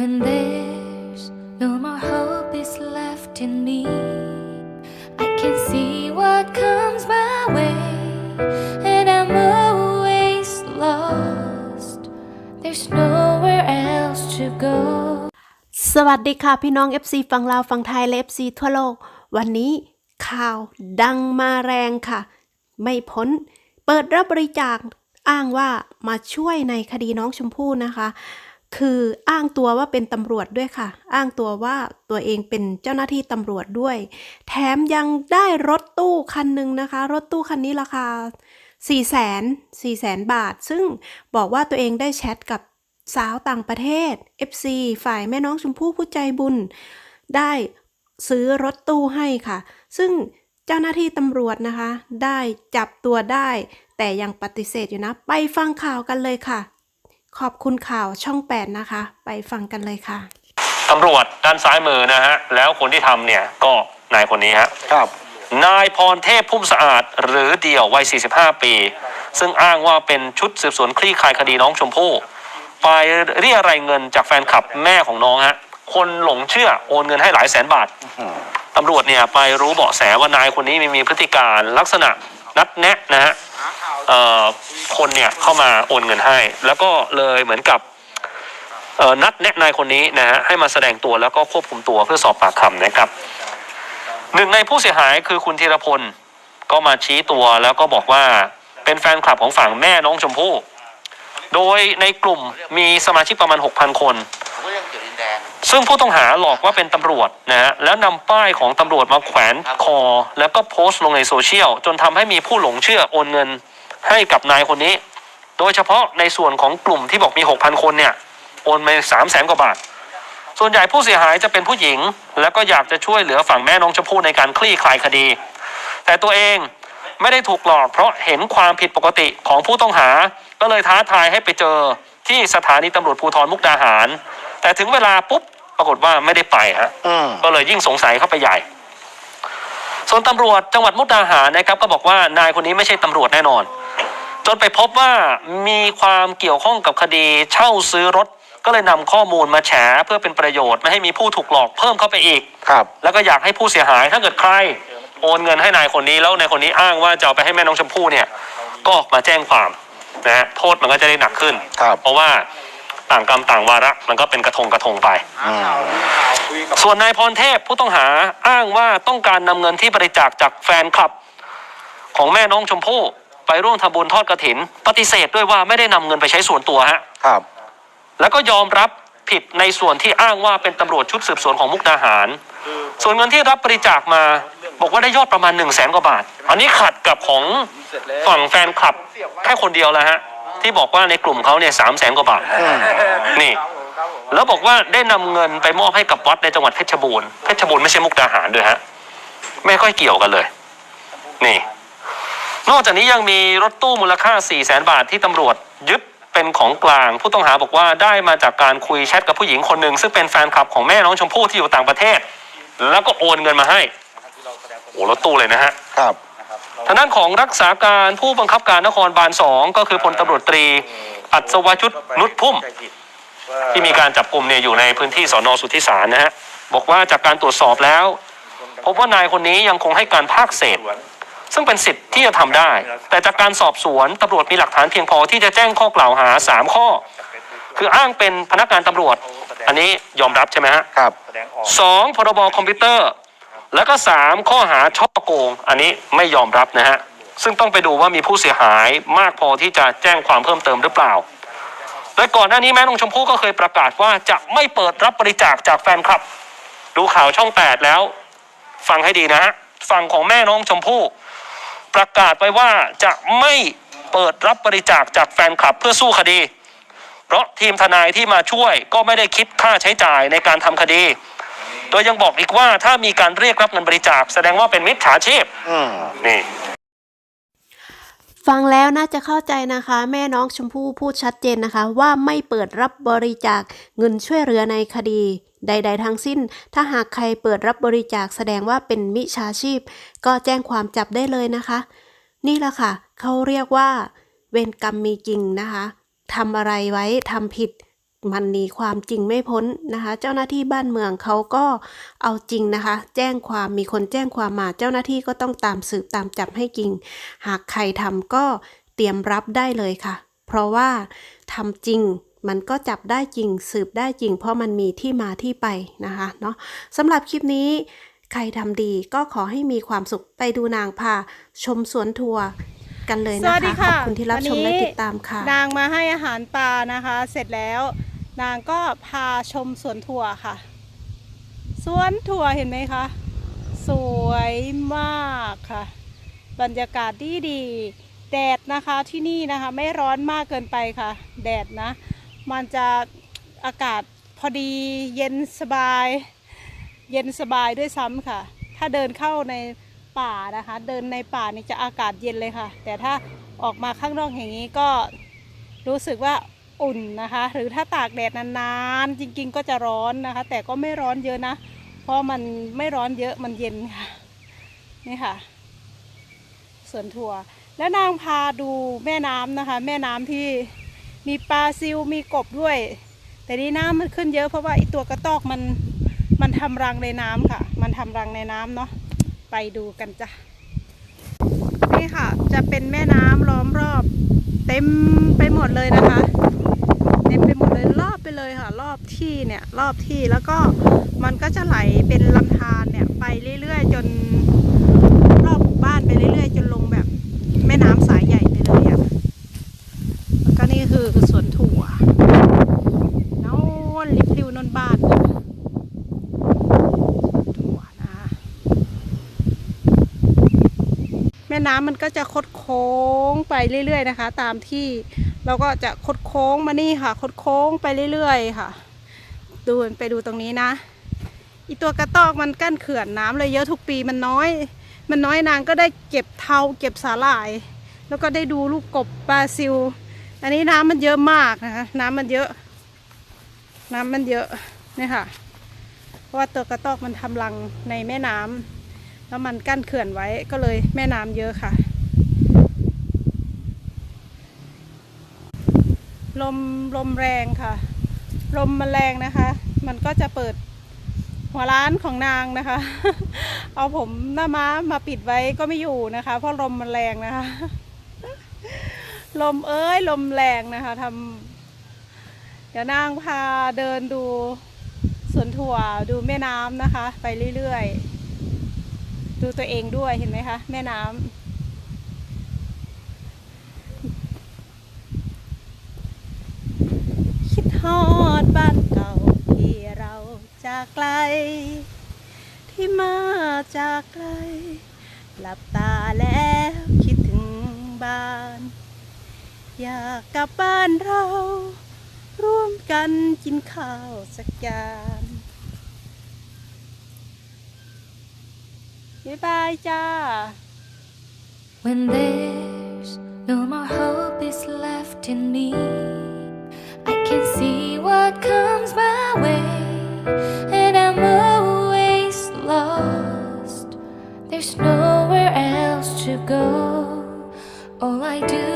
When there's no more hope is left in me, I can see what comes my way, and I'm always lost. There's nowhere else to go. สวัสดีค่ะพี่น้อง FC ฟังลาวฟังไทยและ FC ทั่วโลก วันนี้ข่าวดังมาแรงค่ะ ไม่พ้น เปิดรับบริจาคอ้างว่ามาช่วยในคดีน้องชมพู่นะคะ คืออ้างตัวว่าเป็นตำรวจด้วยค่ะ อ้างตัวว่าตัวเองเป็นเจ้าหน้าที่ตำรวจด้วย แถมยังได้รถตู้คันหนึ่งนะคะ รถตู้คันนี้ราคา4แสน4แสนบาท ซึ่งบอกว่าตัวเองได้แชทกับสาวต่างประเทศ FC ฝ่ายแม่น้องชมพู่ผู้ใจบุญ ได้ซื้อรถตู้ให้ค่ะ ซึ่งเจ้าหน้าที่ตำรวจนะคะ ได้จับตัวได้ แต่ยังปฏิเสธอยู่นะ ไปฟังข่าวกันเลยค่ะ ขอบคุณข่าวช่อง 8 นะคะ ไปฟังกันเลยค่ะตำรวจด้านซ้ายมือนะฮะ แล้วคนที่ทำเนี่ยก็นายคนนี้ฮะ ครับ นายพรเทพพุ่มสะอาดหรือเดี่ยววัย 45 ปี ซึ่งอ้างว่าเป็นชุดสืบสวนคลี่คลายคดีน้องชมพู่ไปเรียรายเงินจากแฟนคลับแม่ของน้องฮะ คนหลงเชื่อโอนเงินให้หลายแสนบาทตำรวจเนี่ยไปรู้เบาะแสว่านายคนนี้มีมีพฤติการลักษณะ นัดแนะนะฮะเอ่อคนเนี่ยเข้ามาโอนเงินให้ แล้วก็เลยเหมือนกับเอ่อนัดแนะนายคนนี้นะฮะให้มาแสดงตัวแล้วก็ควบคุมตัวเพื่อสอบปากคำนะครับหนึ่งในผู้เสียหายคือคุณธีรพลก็มาชี้ตัวแล้วก็บอกว่าเป็นแฟนคลับของฝั่งแม่น้องชมพู่โดยในกลุ่มมีสมาชิกประมาณ 6,000 คน ซึ่งผู้ต้องหาหลอกว่าเป็นตำรวจนะฮะแล้วนำป้ายของตำรวจมาแขวนคอ แล้วก็โพสต์ลงในโซเชียล จนทำให้มีผู้หลงเชื่อโอนเงินให้กับนายคนนี้ โดยเฉพาะในส่วนของกลุ่มที่บอกมี 6,000 คนเนี่ยโอนมา3 0 0แสนกว่าบาท ส่วนใหญ่ผู้เสียหายจะเป็นผู้หญิง แล้วก็อยากจะช่วยเหลือฝั่งแม่น้องชมพู่ในการคลี่คลายคดี แต่ตัวเองไม่ได้ถูกหลอก เพราะเห็นความผิดปกติของผู้ต้องหา ก็เลยท้าทายให้ไปเจอที่สถานีตำรวจภูธรมุกดาหาร แต่ถึงเวลาปุ๊บ ปรากฏว่าไม่ได้ไปฮะอืมก็เลยยิ่งสงสัยเข้าไปใหญ่ ส่วนตำรวจจังหวัดมุกดาหารนะครับ ก็บอกว่านายคนนี้ไม่ใช่ตำรวจแน่นอน จนไปพบว่ามีความเกี่ยวข้องกับคดีเช่าซื้อรถก็เลยนำข้อมูลมาแฉเพื่อเป็นประโยชน์ ไม่ให้มีผู้ถูกหลอกเพิ่มเข้าไปอีก ครับ แล้วก็อยากให้ผู้เสียหายถ้าเกิดใคร โอนเงินให้นายคนนี้แล้วนายคนนี้อ้างว่าจะเอาไปให้แม่น้องชมพู่เนี่ย ก็ออกมาแจ้งความนะฮะโทษมันก็จะได้หนักขึ้นครับเพราะว่า ต่างกรรมต่างวาระมันก็เป็นกระทงกระทงไปอืมส่วนนายพรเทพผู้ต้องหาอ้างว่าต้องการนำเงินที่บริจาคจากแฟนคลับ ของแม่น้องชมพู่ไปร่วมทำบุญทอดกระถิน ปฏิเสธด้วยว่าไม่ได้นำเงินไปใช้ส่วนตัวฮะครับ แล้วก็ยอมรับผิดในส่วนที่อ้างว่าเป็นตำรวจชุดสืบสวนของมุกดาหาร ส่วนเงินที่รับบริจาคมาบอกว่าได้ยอดประมาณ1นึ่งแสนกว่าบาท อันนี้ขัดกับของฝั่งแฟนคลับแค่คนเดียวแล้วฮะ ที่บอกว่าในกลุ่มเขาเนี่ยสามแสนกว่าบาทอืมนี่ แล้วบอกว่าได้นำเงินไปมอบให้กับวัดในจังหวัดเพชรบูรณ์เพชรบูรณ์ไม่ใช่มุกดาหารด้วยฮะไม่ค่อยเกี่ยวกันเลย นี่ นอกจากนี้ยังมีรถตู้มูลค่า4 0 0แสนบาทที่ตำรวจยึดเป็นของกลาง ผู้ต้องหาบอกว่าได้มาจากการคุยแชทกับผู้หญิงคนหนึ่งซึ่งเป็นแฟนคลับของแม่น้องชมพู่ที่อยู่ต่างประเทศ แล้วก็โอนเงินมาให้ โอ้รถตู้เลยนะฮะ ครับ ทางด้านของรักษาการผู้บังคับการนครบาลสองก็คือพลตำรวจตรี อัศวชุดนุชพุ่ม ที่มีการจับกลุ่มเนี่ยอยู่ในพื้นที่สอนอสุทธิสารนะฮะบอกว่าจากการตรวจสอบแล้ว พบว่านายคนนี้ยังคงให้การภาคเศษ ซึ่งเป็นสิทธิ์ที่จะทำได้ แต่จากการสอบสวนตำรวจมีหลักฐานเพียงพอที่จะแจ้งข้อกล่าวหา 3 ข้อ คืออ้างเป็นพนักงานตำรวจ อันนี้ยอมรับใช่ไหมฮะครับสองพรบคอมพิวเตอร์ แล้วก็สามข้อหาช่อโกง อันนี้ไม่ยอมรับนะฮะ ซึ่งต้องไปดูว่ามีผู้เสียหายมากพอที่จะแจ้งความเพิ่มเติมหรือเปล่าและก่อนหน้านี้แม่นงชมพู่ก็เคยประกาศว่าจะไม่เปิดรับบริจาคจากแฟนคลับ ดูข่าวช่องแปดแล้ว ฟังให้ดีนะฮะฝั่งของแม่น้องชมพู่ ประกาศไว้ว่าจะไม่เปิดรับบริจาคจากแฟนคลับเพื่อสู้คดี เพราะทีมทนายที่มาช่วยก็ไม่ได้คิดค่าใช้จ่ายในการทำคดี โดยยังบอกอีกว่าถ้ามีการเรียกรับเงินบริจาคแสดงว่าเป็นมิจฉาชีพอืม นี่ ฟังแล้วน่าจะเข้าใจนะคะ แม่น้องชมพู่พูดชัดเจนนะคะ ว่าไม่เปิดรับบริจาคเงินช่วยเหลือในคดี ใด ๆ ทั้งสิ้น ถ้าหากใครเปิดรับบริจาคแสดงว่าเป็นมิจฉาชีพ ก็แจ้งความจับได้เลยนะคะ นี่แหละค่ะ เขาเรียกว่า เวรกรรมมีจริงนะคะทำอะไรไว้ทำผิด มันหนีความจริงไม่พ้นนะคะ เจ้าหน้าที่บ้านเมืองเขาก็เอาจริงนะคะ แจ้งความมีคนแจ้งความมาเจ้าหน้าที่ก็ต้องตามสืบตามจับให้จริง หากใครทำก็เตรียมรับได้เลยค่ะ เพราะว่าทำจริงมันก็จับได้จริงสืบได้จริง เพราะมันมีที่มาที่ไปนะคะเนาะสำหรับคลิปนี้ใครทำดีก็ขอให้มีความสุขไปดูนางพาชมสวนทัวร์กันเลยสนะวัสดีคะขค่ะอบคุณที่รับชมวันนี้และติดตามค่ะ นางมาให้อาหารปลานะคะ เสร็จแล้ว นางก็พาชมสวนถั่วค่ะ สวนถั่วเห็นไหมคะ สวยมากค่ะ บรรยากาศดีดี แดดนะคะที่นี่นะคะ ไม่ร้อนมากเกินไปค่ะ แดดนะ มันจะอากาศพอดีเย็นสบาย เย็นสบายด้วยซ้ำค่ะ ถ้าเดินเข้าในป่านะคะ เดินในป่านี่จะอากาศเย็นเลยค่ะ แต่ถ้าออกมาข้างนอกอย่างนี้ก็รู้สึกว่า อุ่นนะคะ หรือถ้าตากแดดนานๆ จริงๆก็จะร้อนนะคะ แต่ก็ไม่ร้อนเยอะนะ เพราะมันไม่ร้อนเยอะมันเย็นค่ะ นี่ค่ะสวนถั่ว แล้วนางพาดูแม่น้ำนะคะ แม่น้ำที่มีปลาซิวมีกบด้วย แต่นี่น้ำมันขึ้นเยอะเพราะว่าไอตัวกระตอกมันมันทำรังในน้ำค่ะ มันทำรังในน้ำเนาะไปดูกันจ้ะ ค่ะ จะเป็นแม่น้ำล้อมรอบ เต็มไปหมดเลยนะคะ เต็มไปหมดเลยรอบไปเลยค่ะ รอบที่เนี่ยรอบที่แล้วก็มันก็จะไหลเป็นลำธารเนี่ยไปเรื่อยๆ จนรอบหมู่บ้านไปเรื่อยๆ จนลงแบบแม่น้ำสายใหญ่ไปเลยอะ่ะแล้วก็นี่คือสวนถั่วโน้นลิบลิวนนบ้านนะถั่วนะแม่ น้ำมันก็จะคดโค้งไปเรื่อยๆนะคะ ตามที่เราก็จะคดโค้งมานี่ค่ะ คดโค้งไปเรื่อยๆค่ะ ดูไปดูตรงนี้นะอีตัวกระตอกมันกั้นเขื่อนน้ำเลยเยอะทุกปีมันน้อย มันน้อยนางก็ได้เก็บเทาเก็บสาหร่าย แล้วก็ได้ดูลูกกบปลาซิว อันนี้น้ำมันเยอะมากนะคะน้ำมันเยอะ น้ำมันเยอะนี่ค่ะ เพราะว่าตัวกระตอกมันทำรังในแม่น้ำ แล้วมันกั้นเขื่อนไว้ก็เลยแม่น้ำเยอะค่ะ ลมลมแรงค่ะ ลมมันแรงนะคะ มันก็จะเปิดหัวร้านของนางนะคะ เอาผมหน้าม้ามาปิดไว้ก็ไม่อยู่นะคะ เพราะลมมันแรงนะคะ ลมเอ้ยลมแรงนะคะทำเดี๋ยวนางพาเดินดูสวนถั่วดูแม่น้ำนะคะ ไปเรื่อยๆ ดูตัวเองด้วยเห็นไหมคะ แม่น้ำคิดฮอดบ้านเก่าที่เราจากไกล ที่มาจากไกล หลับตาแล้วคิดถึงบ้าน อยากกลับบ้านเรา ร่วมกันกินข้าวสักจาน When there's no more hope is left in me I can see what comes my way And I'm always lost. There's nowhere else to go. All I do